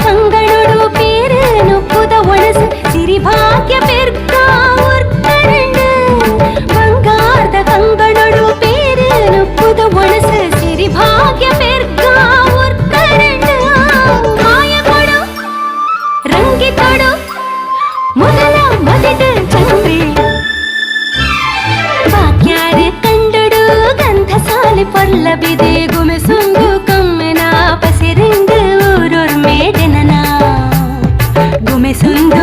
ಕಂಗಣುಡು ಪೇರೆ ನೊಕ್ಕುದ ಒಣಸ ಸಿರಿ ಭಾಗ್ಯ ಪೆರ್ಕ ಉರ್ಕಣಂಡ ಬಂಗಾರದ ಕಂಗಣುಡು ಪೇರೆ ನೊಕ್ಕುದ ಒಣಸ ಸಿರಿ ಭಾಗ್ಯ ಪೆರ್ಕ ಉರ್ಕಣಂಡ ಕಾಯ ಕೊಡು ರಂಗಿ ಕೊಡು ಮೊದಲ ಮೊದಲ ಚಂದ್ರಿ ಬಾಕ್ಯಾರ ಕಂಡಡು ಗಂಧ ಸಾಲಿ ಪೊಲ್ಲಬಿದೆ சொந்த